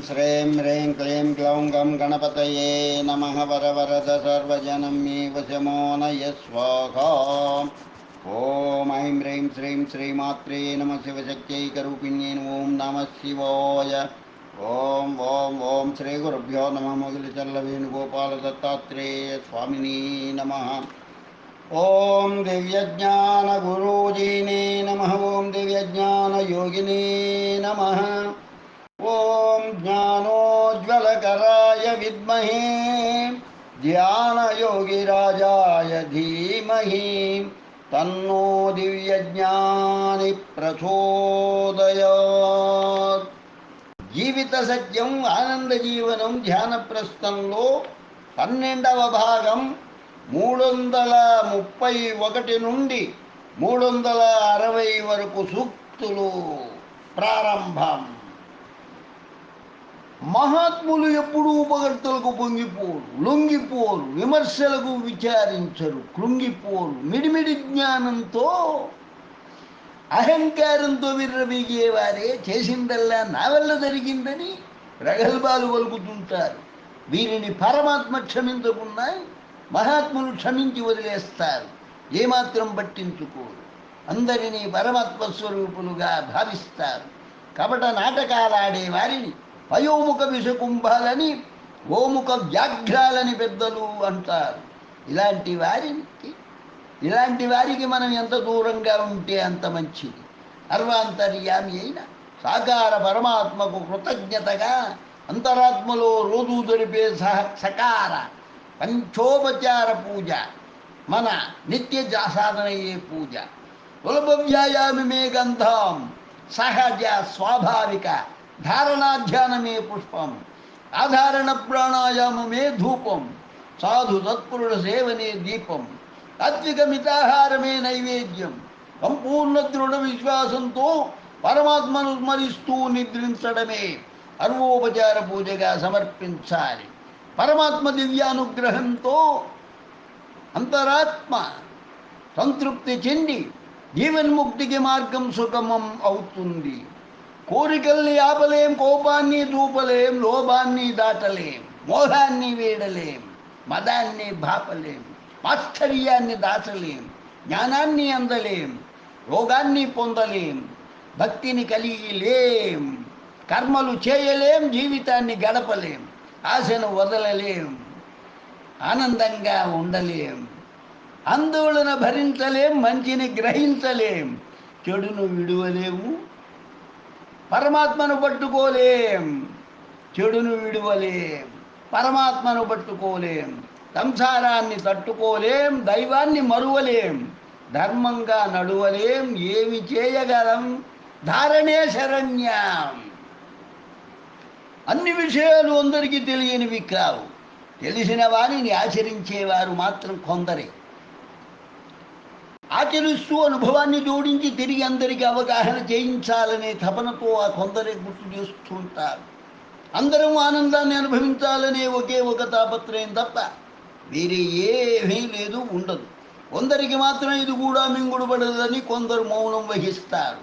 श्रीं ह्रीं क्लीं ग्लौं गं गणपतये नमः वरवरद सर्वजनं मे वशमो नय स्वाहा। ॐ ऐं ह्रीं श्रीं श्रीमात्रे नमः शिवशक्त्यैकरूपिण्यै ॐ नमः शिवाय। ॐ ॐ ॐ श्रीगुरुभ्यो नमः मोगिलचल्लवेणुगोपालदत्तात्रेय स्वामिनी नमः। ॐ दिव्यज्ञानगुरूजीने नमः। ॐ दिव्यज्ञानयोगिने नमः। ज्ञानोज्ज्वलकराय विद्महे ध्यानयोगिराजाय धीमहि तन्नो दिव्यज्ञानि ప్రచోదయాత్ జీవిత సత్యం ఆనంద జీవనం ధ్యాన ప్రస్థంలో పన్నెండవ భాగం మూడు వందల ముప్పై ఒకటి నుండి మూడు వందల అరవై వరకు సూక్తులు ప్రారంభం మహాత్ములు ఎప్పుడూ ఉపగర్తలకు పొంగిపోరు లొంగిపోరు విమర్శలకు విచారించరు కృంగిపోరు. మిడిమిడి జ్ఞానంతో అహంకారంతో విర్రబీగేవారే చేసిందల్లా నా వల్ల జరిగిందని ప్రగల్భాలు వలుకుతుంటారు. వీరిని పరమాత్మ క్షమించకుండా మహాత్ములు క్షమించి వదిలేస్తారు. ఏమాత్రం పట్టించుకోరు. అందరినీ పరమాత్మ స్వరూపులుగా భావిస్తారు. కపట నాటకాలాడే వారిని పయోముఖ విషకుంభాలని గోముఖ వ్యాఘ్రాలని పెద్దలు అంటారు ఇలాంటి వారికి ఇలాంటి వారికి మనం ఎంత దూరంగా ఉంటే అంత మంచిది సర్వాంతర్యామి అయిన సాకార పరమాత్మకు కృతజ్ఞతగా అంతరాత్మలో రోజు జరిపే సహ సకార పంచోపచార పూజ మన నిత్య జా- సాధనయ్యే పూజ సులభ వ్యాయామి మే గంధం సహజ స్వాభావిక ధారణాధ్యానమే పుష్పం ఆధారణ ప్రాణాయామమే ధూపం సాధు తత్పురుష సేవనే దీపం సాత్విక మితాహారమే నైవేద్యం సంపూర్ణ దృఢ విశ్వాసంతో పరమాత్మను స్మరిస్తూ నిద్రించడమే సర్వోపచార పూజగా సమర్పించాలి పరమాత్మ దివ్యానుగ్రహంతో అంతరాత్మ సంతృప్తి చెంది జీవన్ముక్తికి మార్గం సుగమం అవుతుంది కోరికల్ని ఆపలేం కోపాన్ని దూపలేం లోభాన్ని దాటలేం మోహాన్ని వీడలేం మదాన్ని భాపలేం ఆశ్చర్యాన్ని దాచలేం జ్ఞానాన్ని అందలేం రోగాన్ని పొందలేం భక్తిని కలిగి లేం కర్మలు చేయలేం జీవితాన్ని గడపలేం ఆశను వదలలేం ఆనందంగా ఉండలేం ఆందోళన భరించలేం మంచిని గ్రహించలేం చెడును విడువలేము పరమాత్మను పట్టుకోలేం చెడును విడువలేం పరమాత్మను పట్టుకోలేం సంసారాన్ని తట్టుకోలేం దైవాన్ని మరువలేం ధర్మంగా నడువలేం ఏమి చేయగలం ధారణే శరణ్యం. అన్ని విషయాలు అందరికీ తెలియనివి కావు. తెలిసిన వారిని ఆచరించేవారు మాత్రం కొందరే. ఆచరిస్తూ అనుభవాన్ని జోడించి తిరిగి అందరికీ అవగాహన చేయించాలనే తపనతో ఆ కొందరే గుర్తు చేస్తుంటారు అందరం ఆనందాన్ని అనుభవించాలనే ఒకే ఒక తాపత్రయం తప్ప వేరే ఏమీ లేదు ఉండదు. కొందరికి మాత్రం ఇది కూడా మింగుడుపడదని కొందరు మౌనం వహిస్తారు.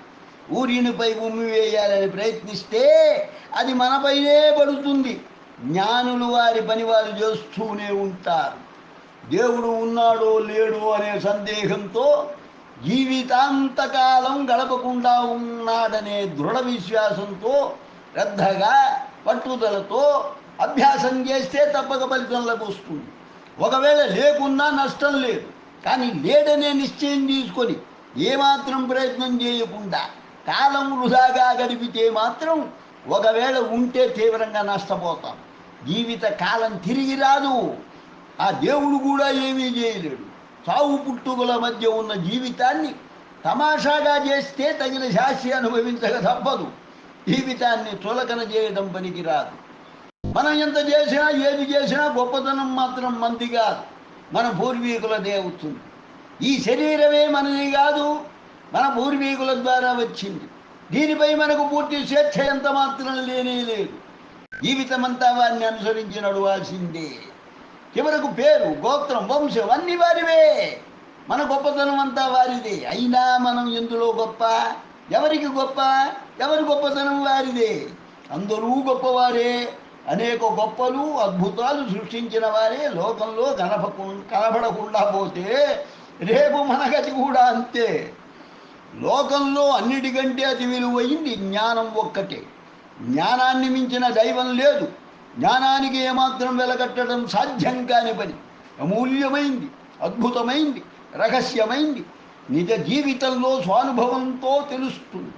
ఊరినిపై ఉమ్మి వేయాలని ప్రయత్నిస్తే అది మనపైనే పడుతుంది. జ్ఞానులు వారి పని వారు చేస్తూనే ఉంటారు. దేవుడు ఉన్నాడో లేడో అనే సందేహంతో జీవితాంతకాలం గడపకుండా ఉన్నాడనే దృఢ విశ్వాసంతో శ్రద్ధగా పట్టుదలతో అభ్యాసం చేస్తే తప్పక ఫలితం లభిస్తుంది. ఒకవేళ లేకున్నా నష్టం లేదు. కానీ లేడనే నిశ్చయం తీసుకొని ఏమాత్రం ప్రయత్నం చేయకుండా కాలం వృధాగా గడిపితే మాత్రం ఒకవేళ ఉంటే తీవ్రంగా నష్టపోతాం. జీవిత కాలం తిరిగి రాదు. ఆ దేవుడు కూడా ఏమీ చేయలేడు. చావు పుట్టుకల మధ్య ఉన్న జీవితాన్ని తమాషాగా చేస్తే తగిన శాస్తి అనుభవించక తప్పదు. జీవితాన్ని చులకన చేయడం పనికిరాదు. మనం ఎంత చేసినా ఏది చేసినా గొప్పతనం మాత్రం మంది కాదు. మన పూర్వీకులదే అవుతుంది ఈ శరీరమే మనది కాదు మన పూర్వీకుల ద్వారా వచ్చింది. దీనిపై మనకు పూర్తి స్వేచ్ఛ ఎంత మాత్రం లేనే లేదు. జీవితమంతా వారిని అనుసరించి నడవాల్సిందే. చివరకు పేరు గోత్రం వంశం అన్ని వారివే. మన గొప్పతనం అంతా వారిదే. అయినా మనం ఎందులో గొప్ప? ఎవరికి గొప్ప? ఎవరి గొప్పతనం వారిదే? అందరూ గొప్పవారే. అనేక గొప్పలు అద్భుతాలు సృష్టించిన వారే. లోకంలో కనపకు కనబడకుండా పోతే రేపు మన గతి కూడా అంతే. లోకంలో అన్నిటికంటే అతి విలువైంది జ్ఞానం ఒక్కటే. జ్ఞానాన్ని మించిన దైవం లేదు. జ్ఞానానికి ఏమాత్రం వెలగట్టడం సాధ్యం కాని పని. అమూల్యమైంది అద్భుతమైంది రహస్యమైంది. నిజ జీవితంలో స్వానుభవంతో తెలుస్తుంది.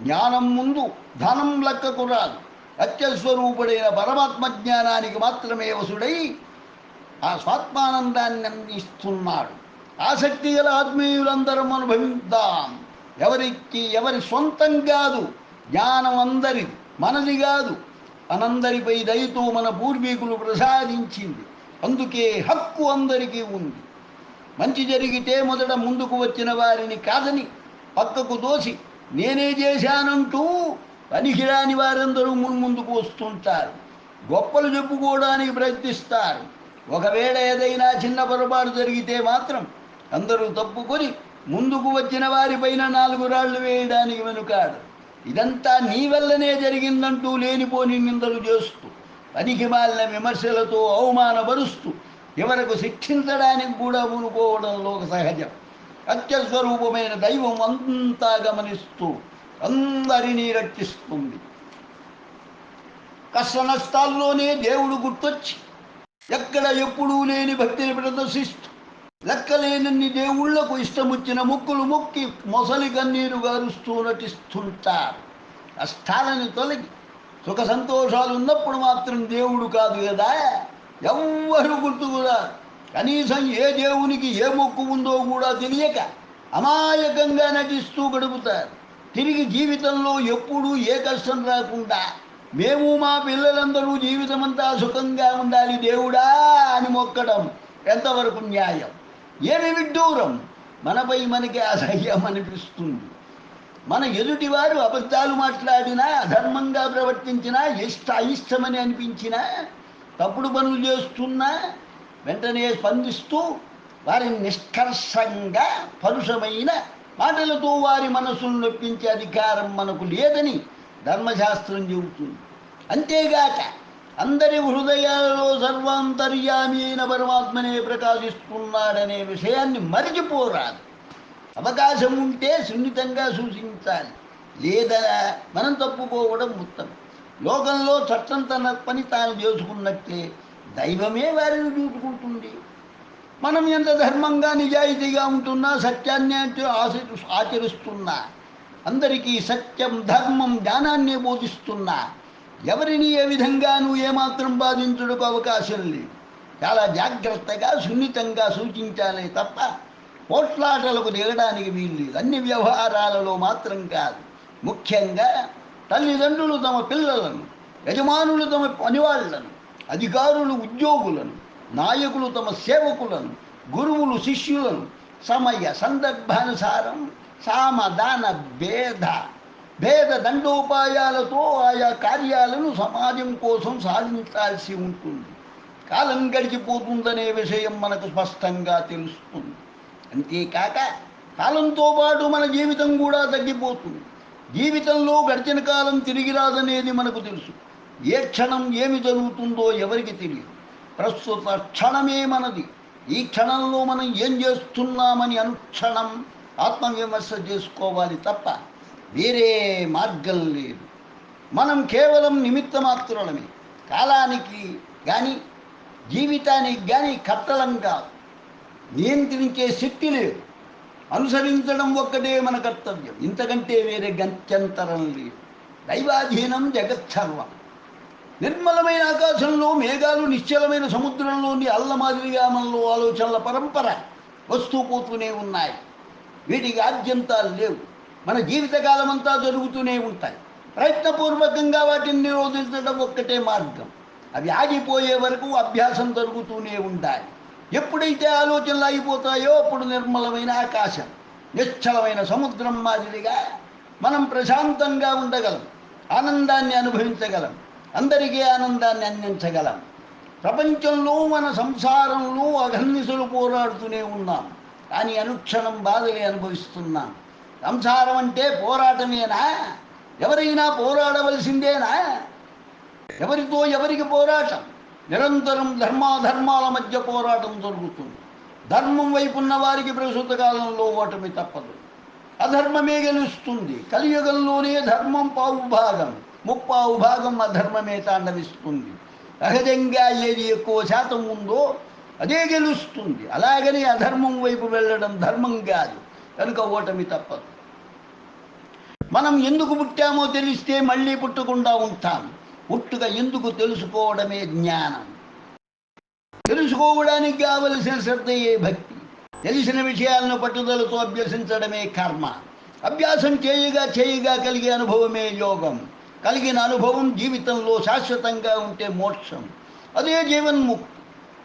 జ్ఞానం ముందు ధనం లెక్కకు రాదు. అత్యస్వరూపుడైన పరమాత్మ జ్ఞానానికి మాత్రమే వసుడై ఆ స్వాత్మానందాన్ని అందిస్తున్నాడు. ఆసక్తి గల ఆత్మీయులందరం అనుభవిద్దాం. ఎవరికి ఎవరి సొంతం కాదు జ్ఞానం అందరి మనది కాదు. మనందరిపై దయతో మన పూర్వీకులు ప్రసాదించింది. అందుకే హక్కు అందరికీ ఉంది. మంచి జరిగితే మొదట ముందుకు వచ్చిన వారిని కాదని పక్కకు దోసి నేనే చేశానంటూ పనికిరాని వారందరూ మున్ముందుకు వస్తుంటారు. గొప్పలు చెప్పుకోవడానికి ప్రయత్నిస్తారు. ఒకవేళ ఏదైనా చిన్న పొరపాటు జరిగితే మాత్రం అందరూ తప్పుకొని ముందుకు వచ్చిన వారిపైన నాలుగు రాళ్ళు వేయడానికి వెనుకాడు. ఇదంతా నీ వల్లనే జరిగిందంటూ లేనిపోని నిందలు చేస్తూ పనికిమాలిన విమర్శలతో అవమానపరుస్తూ ఎవరకు శిక్షించడానికి కూడా ఊనుకోవడంలో ఒక సహజం. అత్యస్వరూపమైన దైవం అంతా గమనిస్తూ అందరినీ రక్షిస్తుంది. కష్ట నష్టాల్లోనే దేవుడు గుర్తొచ్చి ఎక్కడ ఎప్పుడూ లేని భక్తిని ప్రదర్శిస్తూ లెక్కలేనన్ని దేవుళ్ళకు ఇష్టముచ్చిన ముక్కులు మొక్కి మొసలి కన్నీరు గారుస్తూ నటిస్తుంటారు. కష్టాలను తొలగి సుఖ సంతోషాలు ఉన్నప్పుడు మాత్రం దేవుడు కాదు కదా. ఎవ్వరు గుర్తుకురా కనీసం ఏ దేవునికి ఏ మొక్కు ఉందో కూడా తెలియక అమాయకంగా నటిస్తూ గడుపుతారు. తిరిగి జీవితంలో ఎప్పుడూ ఏ కష్టం రాకుండా మేము మా పిల్లలందరూ జీవితమంతా సుఖంగా ఉండాలి దేవుడా అని మొక్కడం ఎంతవరకు న్యాయం? ఏమి విడ్డూరం? మనపై మనకి అసహ్యం అనిపిస్తుంది. మన ఎదుటివారు అబద్ధాలు మాట్లాడినా అధర్మంగా ప్రవర్తించినా ఇష్ట అయిష్టమని అనిపించినా తప్పుడు పనులు చేస్తున్నా వెంటనే స్పందిస్తూ వారిని నిష్కర్షంగా పరుషమైన మాటలతో వారి మనసును నొప్పించే అధికారం మనకు లేదని ధర్మశాస్త్రం చెబుతుంది. అంతేగాక అందరి హృదయాలలో సర్వాంతర్యామి అయిన పరమాత్మనే ప్రకాశిస్తున్నాడనే విషయాన్ని మరిచిపోరాదు. అవకాశం ఉంటే సున్నితంగా సూచించాలి. లేదా మనం తప్పుకోవడం ఉత్తమం. లోకంలో చట్టం తన పని తాను చేసుకున్నట్లే దైవమే వారిని చూసుకుంటుంది. మనం ఎంత ధర్మంగా నిజాయితీగా ఉంటున్నా సత్యాన్ని అంటే ఆచరిస్తున్నా అందరికీ సత్యం ధర్మం జ్ఞానాన్ని బోధిస్తున్నా ఎవరిని ఏ విధంగానూ ఏమాత్రం బాధించుటకు అవకాశం లేదు. చాలా జాగ్రత్తగా సున్నితంగా సూచించాలే తప్ప పోట్లాటలకు దిగడానికి వీల్లేదు అన్ని వ్యవహారాలలో మాత్రం కాదు. ముఖ్యంగా తల్లిదండ్రులు తమ పిల్లలను యజమానులు తమ పనివాళ్ళను అధికారులు ఉద్యోగులను నాయకులు తమ సేవకులను గురువులు శిష్యులను సమయ సందర్భానుసారం సామదాన భేద భేద దండోపాయాలతో ఆయా కార్యాలను సమాజం కోసం సాధించాల్సి ఉంటుంది. కాలం గడిచిపోతుందనే విషయం మనకు స్పష్టంగా తెలుస్తుంది. అంతేకాక కాలంతో పాటు మన జీవితం కూడా తగ్గిపోతుంది. జీవితంలో గడిచిన కాలం తిరిగి రాదనేది మనకు తెలుసు. ఏ క్షణం ఏమి జరుగుతుందో ఎవరికి తెలియదు. ప్రస్తుత క్షణమే మనది. ఈ క్షణంలో మనం ఏం చేస్తున్నామని అనుక్షణం ఆత్మవిమర్శ చేసుకోవాలి తప్ప వేరే మార్గం లేదు. మనం కేవలం నిమిత్త మాత్రులమే కాలానికి కానీ జీవితానికి కానీ కట్టలం కాదు. నియంత్రించే శక్తి లేదు. అనుసరించడం ఒక్కటే మన కర్తవ్యం. ఇంతకంటే వేరే గత్యంతరం లేదు. దైవాధీనం జగత్సర్వం నిర్మలమైన ఆకాశంలో మేఘాలు నిశ్చలమైన సముద్రంలోని అల్ల మాదిరిగా మనలో ఆలోచనల పరంపర వస్తూ పోతూనే ఉన్నాయి. వీటికి ఆద్యంతాలు లేవు. మన జీవితకాలం అంతా జరుగుతూనే ఉంటాయి. ప్రయత్నపూర్వకంగా వాటిని నిరోధించడం ఒక్కటే మార్గం. అవి ఆగిపోయే వరకు అభ్యాసం జరుగుతూనే ఉంటాయి ఎప్పుడైతే ఆలోచనలు అయిపోతాయో అప్పుడు నిర్మలమైన ఆకాశం నిశ్చలమైన సముద్రం మాదిరిగా మనం ప్రశాంతంగా ఉండగలం ఆనందాన్ని అనుభవించగలం అందరికీ ఆనందాన్ని అందించగలం. ప్రపంచంలో మన సంసారంలో అఘన్నిసులు పోరాడుతూనే ఉన్నాం. కానీ అనుక్షణం బాధలే అనుభవిస్తున్నాం. సంసారం అంటే పోరాటమేనా? ఎవరైనా పోరాడవలసిందేనా? ఎవరితో ఎవరికి పోరాటం? నిరంతరం ధర్మాధర్మాల మధ్య పోరాటం జరుగుతుంది. ధర్మం వైపు ఉన్న వారికి ప్రస్తుత కాలంలో ఓటమి తప్పదు. అధర్మమే గెలుస్తుంది. కలియుగంలోనే ధర్మం పావు భాగం ముప్పావు భాగం అధర్మమే తాండవిస్తుంది. సహజంగా ఏది ఎక్కువ శాతం ఉందో అదే గెలుస్తుంది. అలాగనే అధర్మం వైపు వెళ్ళడం ధర్మం కాదు. కనుక ఓటమి తప్పదు. మనం ఎందుకు పుట్టామో తెలిస్తే మళ్ళీ పుట్టకుండా ఉంటాం. పుట్టుక ఎందుకు తెలుసుకోవడమే జ్ఞానం. తెలుసుకోవడానికి కావలసిన శ్రద్ధయే భక్తి? తెలిసిన విషయాలను పట్టుదలతో అభ్యసించడమే కర్మ. అభ్యాసం చేయగా చేయగా కలిగే అనుభవమే యోగం. కలిగిన అనుభవం జీవితంలో శాశ్వతంగా ఉంటే మోక్షం. అదే జీవన్ముక్తి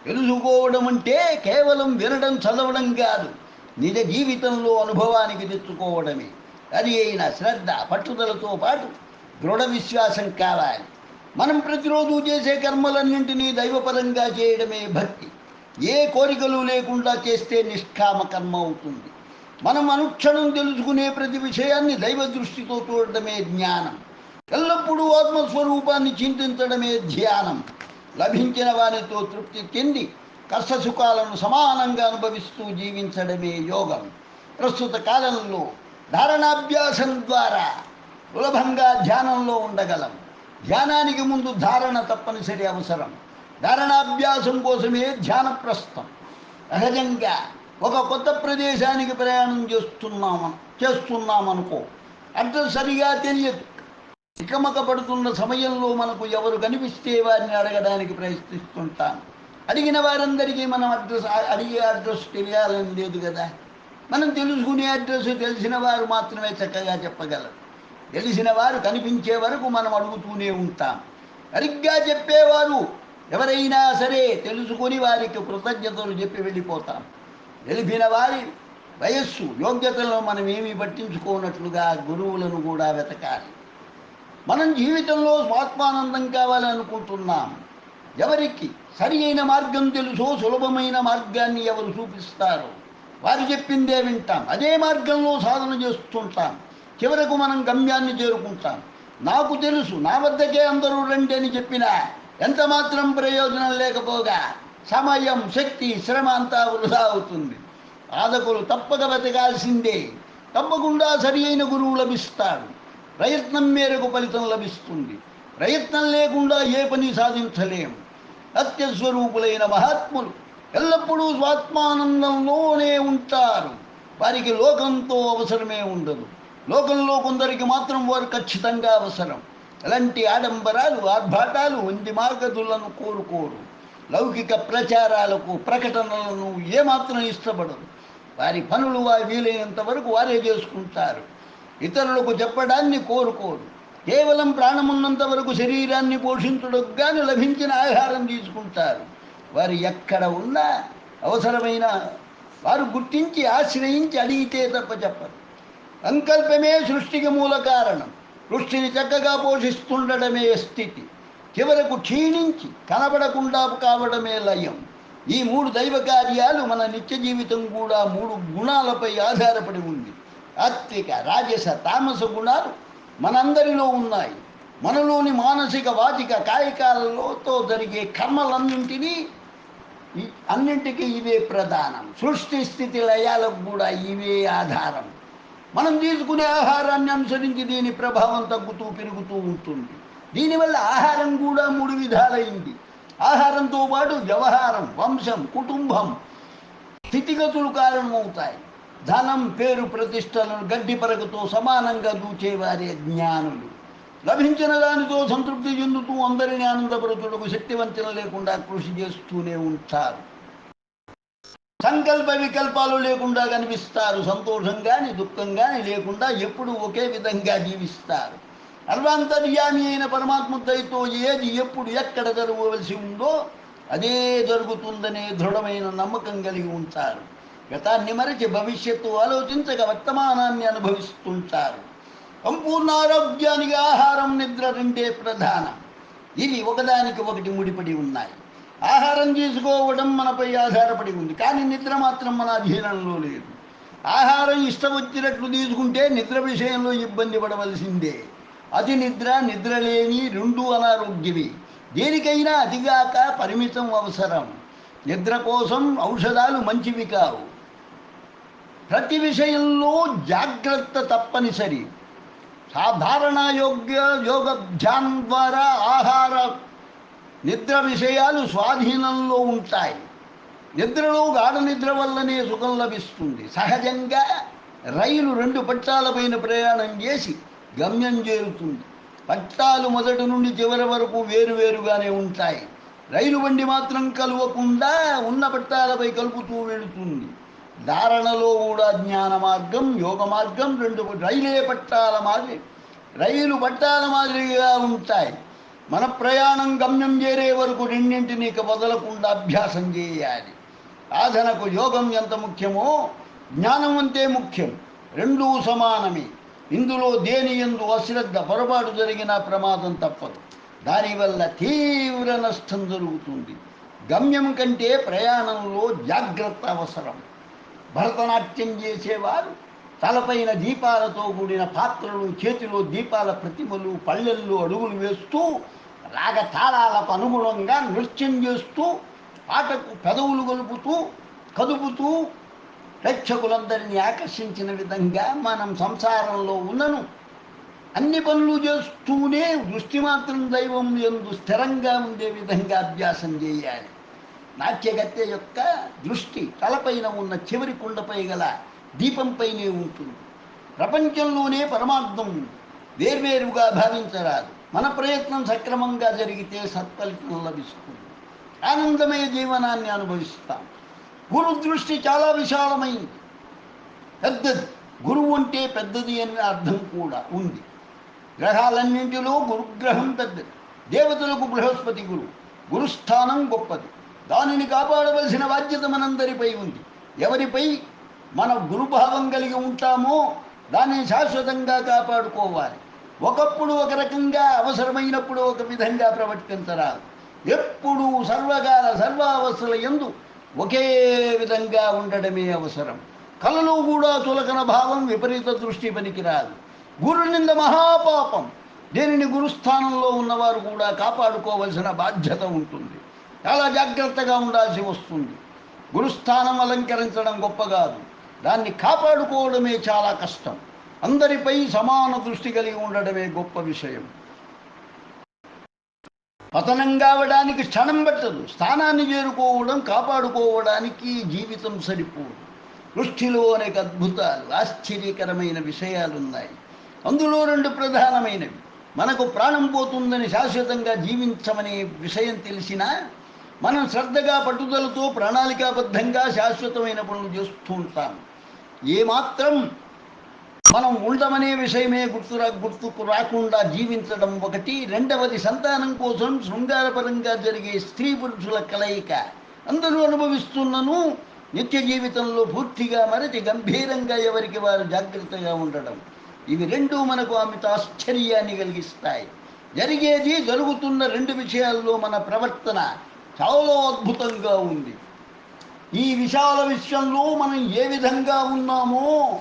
తెలుసుకోవడం అంటే కేవలం వినడం చదవడం కాదు. నిజ జీవితంలో అనుభవానికి తెచ్చుకోవడమే. అది అయిన శ్రద్ధ పట్టుదలతో పాటు దృఢ విశ్వాసం కావాలి. మనం ప్రతిరోజు చేసే కర్మలన్నింటినీ దైవపరంగా చేయడమే భక్తి. ఏ కోరికలు లేకుండా చేస్తే నిష్కామ కర్మ అవుతుంది. మనం అనుక్షణం తెలుసుకునే ప్రతి విషయాన్ని దైవ దృష్టితో చూడటమే జ్ఞానం. ఎల్లప్పుడూ ఆత్మస్వరూపాన్ని చింతించడమే ధ్యానం. లభించిన వారితో తృప్తి చెంది కష్ట సుఖాలను సమానంగా అనుభవిస్తూ జీవించడమే యోగం. ప్రస్తుత కాలంలో ధారణాభ్యాసం ద్వారా సులభంగా ధ్యానంలో ఉండగలం. ధ్యానానికి ముందు ధారణ తప్పనిసరి అవసరం. ధారణాభ్యాసం కోసమే ధ్యాన ప్రస్థం సహజంగా ఒక కొత్త ప్రదేశానికి ప్రయాణం చేస్తున్నామను చేస్తున్నామనుకో అడ్రస్ సరిగా తెలియదు. ఇకమక పడుతున్న సమయంలో మనకు ఎవరు కనిపిస్తే వారిని అడగడానికి ప్రయత్నిస్తుంటాం. అడిగిన వారందరికీ మనం అడ్రస్ అడిగే అడ్రస్ తెలియాలని లేదు కదా? మనం తెలుసుకునే అడ్రస్ తెలిసిన వారు మాత్రమే చక్కగా చెప్పగలరు. తెలిసిన వారు కనిపించే వరకు మనం అడుగుతూనే ఉంటాం. సరిగ్గా చెప్పేవారు ఎవరైనా సరే తెలుసుకొని వారికి కృతజ్ఞతలు చెప్పి వెళ్ళిపోతాం. తెలిపిన వారి వయస్సు యోగ్యతలను మనం ఏమీ పట్టించుకోనట్లుగా గురువులను కూడా వెతకాలి. మనం జీవితంలో స్వాత్మానందం కావాలనుకుంటున్నాం. ఎవరికి సరి అయిన మార్గం తెలుసో సులభమైన మార్గాన్ని ఎవరు చూపిస్తారో? వారు చెప్పిందే వింటాం. అదే మార్గంలో సాధన చేస్తుంటాం. చివరకు మనం గమ్యాన్ని చేరుకుంటాం. నాకు తెలుసు నా వద్దకే అందరూ రండి అని చెప్పినా ఎంత మాత్రం ప్రయోజనం లేకపోగా సమయం శక్తి శ్రమ అంతా వృధా అవుతుంది. సాధకులు తప్పక వెతకాల్సిందే. తప్పకుండా సరి అయిన గురువు లభిస్తాడు. ప్రయత్నం మేరకు ఫలితం లభిస్తుంది. ప్రయత్నం లేకుండా ఏ పని సాధించలేము సత్యస్వరూపులైన మహాత్ములు ఎల్లప్పుడూ స్వాత్మానందంలోనే ఉంటారు. వారికి లోకంతో అవసరమే ఉండదు. లోకంలో కొందరికి మాత్రం వారు ఖచ్చితంగా అవసరం. ఎలాంటి ఆడంబరాలు ఆర్భాటాలు వంది మార్గదులను కోరుకోరు. లౌకిక ప్రచారాలకు ప్రకటనలను ఏమాత్రం ఇష్టపడరు. వారి పనులు వారి వీలైనంత వరకు వారే చేసుకుంటారు. ఇతరులకు చెప్పడాన్ని కోరుకోరు. కేవలం ప్రాణమున్నంత వరకు శరీరాన్ని పోషించడానికి కానీ లభించిన ఆహారం తీసుకుంటారు. వారు ఎక్కడ ఉన్నా అవసరమైన వారు గుర్తించి ఆశ్రయించి అడిగితే తప్ప చెప్పరు. సంకల్పమే సృష్టికి మూల కారణం. సృష్టిని చక్కగా పోషిస్తుండడమే స్థితి. చివరకు క్షీణించి కనబడకుండా కావడమే లయం. ఈ మూడు దైవ కార్యాలు మన నిత్య జీవితం కూడా మూడు గుణాలపై ఆధారపడి ఉంది. ఆత్విక రాజస తామస గుణాలు మనందరిలో ఉన్నాయి. మనలోని మానసిక వాచిక కాయకాలతో జరిగే కర్మలన్నింటినీ అన్నింటికీ ఇవే ప్రధానం. సృష్టి స్థితి లయాలకు కూడా ఇవే ఆధారం. మనం తీసుకునే ఆహారాన్ని అనుసరించి దీని ప్రభావం తగ్గుతూ పెరుగుతూ ఉంటుంది. దీనివల్ల ఆహారం కూడా మూడు విధాలైంది. ఆహారంతో పాటు వ్యవహారం వంశం కుటుంబం స్థితిగతులు కారణమవుతాయి. ధనం పేరు ప్రతిష్టలను గడ్డి పరగతో సమానంగా దూచేవారే జ్ఞానులు. లభించిన దానితో సంతృప్తి చెందుతూ అందరిని ఆనందపరుతులకు శక్తివంచన లేకుండా కృషి చేస్తూనే ఉంటారు. సంకల్ప వికల్పాలు లేకుండా కనిపిస్తారు. సంతోషం కానీ దుఃఖం కానీ లేకుండా ఎప్పుడు ఒకే విధంగా జీవిస్తారు. సర్వాంతర్యామి అయిన పరమాత్మ దయతో ఏది ఎప్పుడు ఎక్కడ జరగవలసి ఉందో అదే జరుగుతుందనే దృఢమైన నమ్మకం కలిగి ఉంటారు. గతాన్ని మరచి భవిష్యత్తు ఆలోచించక వర్తమానాన్ని అనుభవిస్తుంటారు. సంపూర్ణ ఆరోగ్యానికి ఆహారం నిద్ర రెండే ప్రధానం. ఇవి ఒకదానికి ఒకటి ముడిపడి ఉన్నాయి. ఆహారం తీసుకోవడం మనపై ఆధారపడి ఉంది. కానీ నిద్ర మాత్రం మన అధీనంలో లేదు. ఆహారం ఇష్టం వచ్చినట్లు తీసుకుంటే నిద్ర విషయంలో ఇబ్బంది పడవలసిందే. అతి నిద్ర నిద్ర లేని రెండు అనారోగ్యమే. దేనికైనా అతిగాక పరిమితం అవసరం. నిద్ర కోసం ఔషధాలు మంచివి కావు. ప్రతి విషయంలో జాగ్రత్త తప్పనిసరి. సాధారణ యోగ్య యోగధ్యానం ద్వారా ఆహార నిద్ర విషయాలు స్వాధీనంలో ఉంటాయి. నిద్రలో గాఢ నిద్ర వల్లనే సుఖం లభిస్తుంది. సహజంగా రైలు రెండు పట్టాలపైన ప్రయాణం చేసి గమ్యం చేరుతుంది. పట్టాలు మొదటి నుండి చివరి వరకు వేరువేరుగానే ఉంటాయి. రైలు బండి మాత్రం కలవకుండా ఉన్న పట్టాలపై కలుపుతూ వెళుతుంది. ధారణలో కూడా జ్ఞాన మార్గం యోగ మార్గం రెండు రైలే పట్టాల మాదిరి. రైలు పట్టాల మాదిరిగా ఉంటాయి. మన ప్రయాణం గమ్యం చేరే వరకు రెండింటిని ఇక వదలకుండా అభ్యాసం చేయాలి. సాధనకు యోగం ఎంత ముఖ్యమో జ్ఞానం అంతే ముఖ్యం. రెండూ సమానమే. ఇందులో దేని ఎందు అశ్రద్ధ పొరపాటు జరిగిన ప్రమాదం తప్పదు. దానివల్ల తీవ్ర నష్టం జరుగుతుంది. గమ్యం కంటే ప్రయాణంలో జాగ్రత్త అవసరం. భరతనాట్యం చేసేవారు. తలపైన దీపాలతో కూడిన పాత్రలు చేతిలో దీపాల ప్రతిమలు పళ్ళెళ్ళు అడుగులు వేస్తూ రాగ తాళాలకు అనుగుణంగా నృత్యం చేస్తూ పాటకు పెదవులు గలుపుతూ కదుపుతూ ప్రేక్షకులందరినీ ఆకర్షించిన విధంగా మనం సంసారంలో ఉన్నను. అన్ని పనులు చేస్తూనే దృష్టి మాత్రం దైవం ఎందు స్థిరంగా ఉండే విధంగా అభ్యాసం చేయాలి. నాట్యగత్తె యొక్క దృష్టి తలపైన ఉన్న చివరి కుండపై గల దీపంపైనే ఉంటుంది. ప్రపంచంలోనే పరమార్థం వేర్వేరుగా భావించరాదు. మన ప్రయత్నం సక్రమంగా జరిగితే సత్ఫలితం లభిస్తుంది. ఆనందమయ జీవనాన్ని అనుభవిస్తాం. గురు దృష్టి చాలా విశాలమైంది. పెద్దది. గురువు అంటే పెద్దది అనే అర్థం కూడా ఉంది. గ్రహాలన్నింటిలో గురుగ్రహం పెద్దది. దేవతలకు బృహస్పతి గురువు. గురుస్థానం గొప్పది. దానిని కాపాడవలసిన బాధ్యత మనందరిపై ఉంది. ఎవరిపై మన గురుభావం కలిగి ఉంటామో దాన్ని శాశ్వతంగా కాపాడుకోవాలి. ఒకప్పుడు ఒక రకంగా అవసరమైనప్పుడు ఒక విధంగా ప్రవర్తించరాదు. ఎప్పుడూ సర్వకాల సర్వావస్థల ఎందు ఒకే విధంగా ఉండడమే అవసరం. కలలో కూడా తులకన భావం విపరీత దృష్టి పనికిరాదు. గురు నింద మహాపాపం. దీనిని గురుస్థానంలో ఉన్నవారు కూడా కాపాడుకోవలసిన బాధ్యత ఉంటుంది. చాలా జాగ్రత్తగా ఉండాల్సి వస్తుంది. గురుస్థానం అలంకరించడం గొప్ప కాదు. దాన్ని కాపాడుకోవడమే చాలా కష్టం. అందరిపై సమాన దృష్టి కలిగి ఉండడమే గొప్ప విషయం. పతనం కావడానికి క్షణం పట్టదు. స్థానాన్ని చేరుకోవడం కాపాడుకోవడానికి జీవితం సరిపోదు. దృష్టిలో అనేక అద్భుతాలు ఆశ్చర్యకరమైన విషయాలు ఉన్నాయి అందులో రెండు ప్రధానమైనవి. మనకు ప్రాణం పోతుందని శాశ్వతంగా జీవించమనే విషయం తెలిసినా మనం శ్రద్ధగా పట్టుదలతో ప్రణాళికాబద్ధంగా శాశ్వతమైన పనులు చేస్తూ ఉంటాం. ఏమాత్రం మనం ఉండమనే విషయమే గుర్తు గుర్తుకు రాకుండా జీవించడం ఒకటి. రెండవది సంతానం కోసం శృంగారపరంగా జరిగే స్త్రీ పురుషుల కలయిక. అందరూ అనుభవిస్తున్నను నిత్య జీవితంలో పూర్తిగా మరచి గంభీరంగా ఎవరికి వారు జాగ్రత్తగా ఉండడం. ఇవి రెండు మనకు అమిత ఆశ్చర్యాన్ని కలిగిస్తాయి. జరిగేది జరుగుతున్న రెండు విషయాల్లో మన ప్రవర్తన చాలా అద్భుతంగా ఉంది. ఈ విశాల విశ్వంలో మనం ఏ విధంగా ఉన్నామో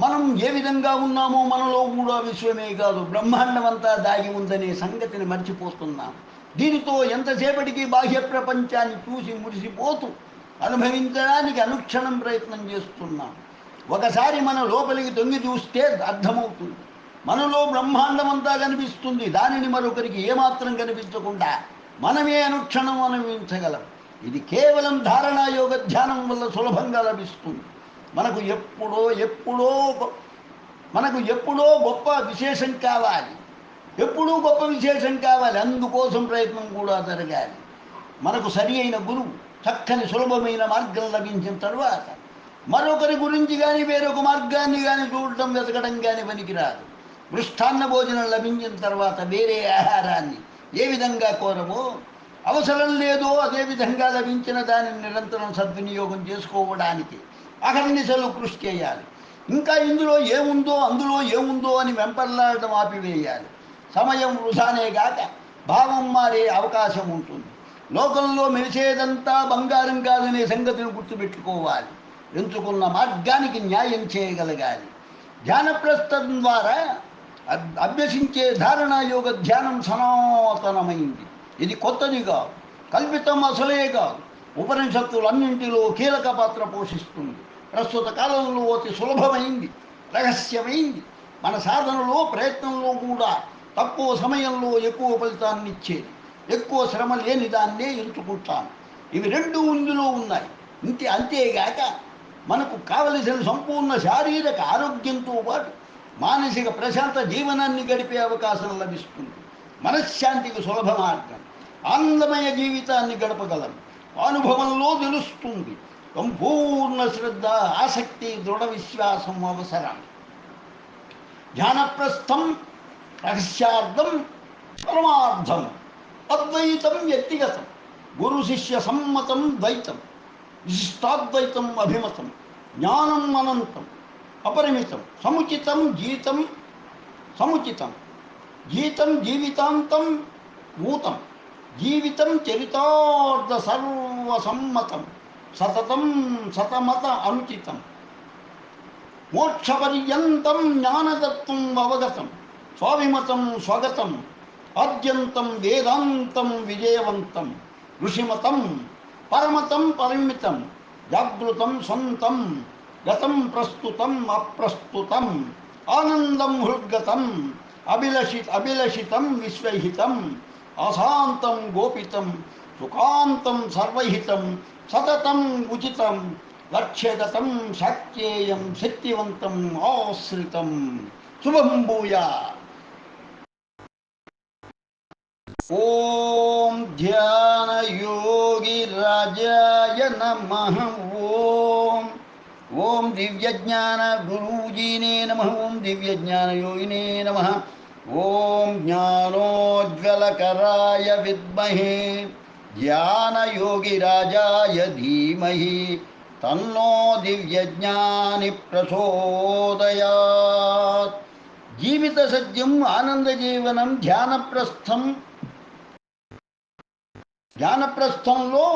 మనం ఏ విధంగా ఉన్నామో మనలో కూడా విశ్వమే కాదు బ్రహ్మాండం అంతా దాగి ఉందనే సంగతిని మర్చిపోతున్నాం. దీనితో ఎంతసేపటికి బాహ్య ప్రపంచాన్ని చూసి మురిసిపోతూ అనుభవించడానికి అనుక్షణం ప్రయత్నం చేస్తున్నాం. ఒకసారి మన లోపలికి తొంగి చూస్తే అర్థమవుతుంది. మనలో బ్రహ్మాండమంతా కనిపిస్తుంది. దానిని మరొకరికి ఏమాత్రం కనిపించకుండా మనమే అనుక్షణం అనుభవించగలం. ఇది కేవలం ధారణాయోగ ధ్యానం వల్ల సులభంగా లభిస్తుంది. మనకు ఎప్పుడో ఎప్పుడో గొ- మనకు ఎప్పుడో గొప్ప విశేషం కావాలి. ఎప్పుడూ గొప్ప విశేషం కావాలి. అందుకోసం ప్రయత్నం కూడా జరగాలి. మనకు సరి అయిన గురువు చక్కని సులభమైన మార్గం లభించిన తరువాత మరొకరి గురించి కానీ వేరొక మార్గాన్ని కానీ చూడటం వెతకడం కానీ పనికిరాదు. మృష్టాన్న భోజనం లభించిన తర్వాత వేరే ఆహారాన్ని ఏ విధంగా కోరమో అవసరం లేదో అదేవిధంగా లభించిన దానిని నిరంతరం సద్వినియోగం చేసుకోవడానికి అహర్నిశలు కృషి చేయాలి. ఇంకా ఇందులో ఏముందో అందులో ఏముందో అని వెంపర్లాడటం ఆపివేయాలి. సమయం వృధానే గాక భావం మారే అవకాశం ఉంటుంది. లోకంలో మెరిసేదంతా బంగారం కాదనే సంగతిని గుర్తుపెట్టుకోవాలి. ఎంచుకున్న మార్గానికి న్యాయం చేయగలగాలి. ధ్యానప్రస్థం ద్వారా అభ్యసించే ధారణ యోగ ధ్యానం సనాతనమైంది. ఇది కొత్తది కాదు. కల్పితం అసలే కాదు. ఉపనిషత్తులన్నింటిలో కీలక పాత్ర పోషిస్తుంది. ప్రస్తుత కాలంలో అతి సులభమైంది. రహస్యమైంది. మన సాధనలో ప్రయత్నంలో కూడా తక్కువ సమయంలో ఎక్కువ ఫలితాన్ని ఇచ్చేది. ఎక్కువ శ్రమ లేని దాన్నే ఎంచుకుంటాను. ఇవి రెండు ఇందులో ఉన్నాయి. ఇంతే అంతేగాక మనకు కావలసిన సంపూర్ణ శారీరక ఆరోగ్యంతో పాటు మానసిక ప్రశాంత జీవనాన్ని గడిపే అవకాశం లభిస్తుంది. మనశ్శాంతికి సులభ మార్గం. ఆనందమయ జీవితాన్ని గడపగలం. అనుభవంలో తెలుస్తుంది. సంపూర్ణ శ్రద్ధ ఆసక్తి దృఢ విశ్వాసం అవసరం. ధ్యానప్రస్థం రహస్యార్థం పరమార్థం అద్వైతం వ్యక్తిగతం. గురు శిష్య సమ్మతం ద్వైతం. విశిష్టాద్వైతం అభిమతం. జ్ఞానం అనంతం. అపరిమితం సముచితం జీతం సముచితం జీతం జీవితాంతం భూతం జీవితం చరితార్థ సర్వసమ్మతం సతతం సతమత అనుచితం మోక్షపర్యంతం జ్ఞానతత్వం అవగతం స్వాభిమతం స్వగతం ఆద్యంతం వేదాంతం విజయవంతం ఋషిమతం పరమతం పరిమితం జాగృతం సొంతం गतम प्रस्तुतम अप्रस्तुतम। आनंदम हृदगतम अभिलषित अभिलषितम विश्वहितम अशांतम गोपितम सुकांतम सर्वहितम सततम उचितम लक्ष्यगतम शक्येयम शक्तिवंतम आश्रितम। शुभम भूया। ॐ ध्यानयोगिराजाय नमः। ఓం దివ్యజ్ఞాన గురూజీనే నమ ఓం దివ్యజ్ఞాన యోగినే నమ ఓం జ్ఞానోజ్వలకరాయ విద్మహే ధ్యానయోగిరాజాయ ధీమహి తన్నో దివ్యజ్ఞాని ప్రచోదయాత్ జీవిత సత్యం ఆనంద జీవనం ధ్యానప్రస్థం ధ్యానప్రస్థంలో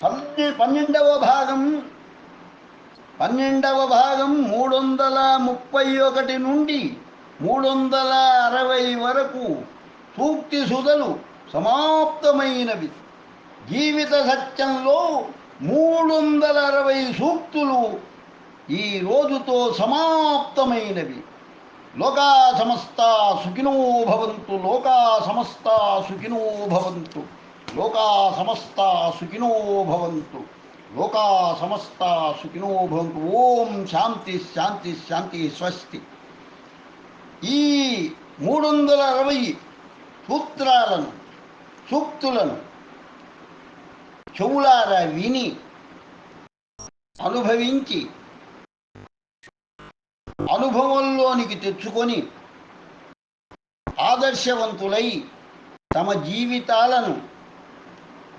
పన్నె పన్నెండవ భాగం పన్నెండవ భాగం మూడు వందల ముప్పై ఒకటి నుండి మూడు వందల అరవై వరకు సూక్తి సుధలు సమాప్తమైనవి. జీవిత సత్యంలో మూడు వందల అరవై సూక్తులు ఈ రోజుతో సమాప్తమైనవి. లోకా సమస్త సుఖినో భవంతు లోకా సమస్త సుఖినో భవంతు లోకా సమస్త సుఖినో భవంతు. లోకా సమస్త సుఖినో భవంతు. ఓం శాంతి శాంతి శాంతి స్వస్తి. ఈ మూడు వందల అరవై సూత్రాలను సూక్తులను చెవులారా విని అనుభవించి అనుభవంలోనికి తెచ్చుకొని ఆదర్శవంతులై తమ జీవితాలను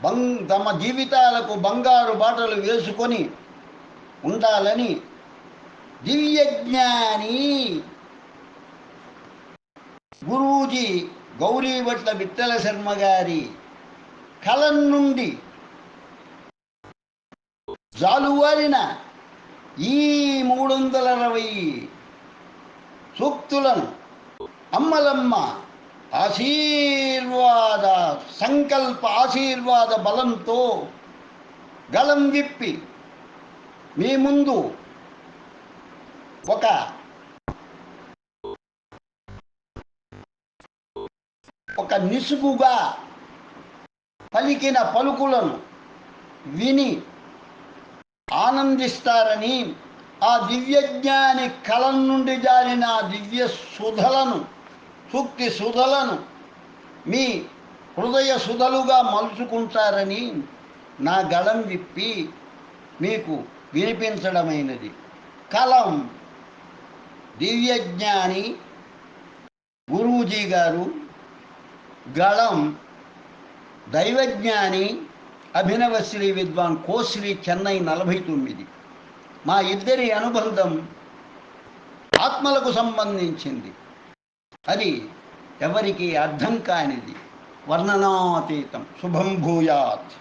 బం తమ జీవితాలకు బంగారు బాటలు వేసుకొని ఉండాలని దివ్యజ్ఞాని గురూజీ గౌరీభట్ల విత్తల శర్మ గారి కలం నుండి జాలువారిన ఈ మూడు వందల అరవై సూక్తులను అమ్మలమ్మ ఆశీర్వాద సంకల్ప ఆశీర్వాద బలంతో గలం విప్పి మీ ముందు ఒక ఒక నిసుగుగా పలికిన పలుకులను విని ఆనందిస్తారని ఆ దివ్యజ్ఞాని కలం నుండి జారిన దివ్య సుధలను సూక్తి సుధలను మీ హృదయ సుధలుగా మలుచుకుంటారని నా గళం విప్పి మీకు వినిపించడమైనది. కలం. దివ్యజ్ఞాని గురూజీ గారు గళం. దైవజ్ఞాని అభినవ శ్రీ విద్వాన్ కోశ్రీ చెన్నై నలభై తొమ్మిది. మా ఇద్దరి అనుబంధం ఆత్మలకు సంబంధించింది. అది ఎవరికి అర్థం కానిది. వర్ణనాతీతం. శుభం భూయాత్.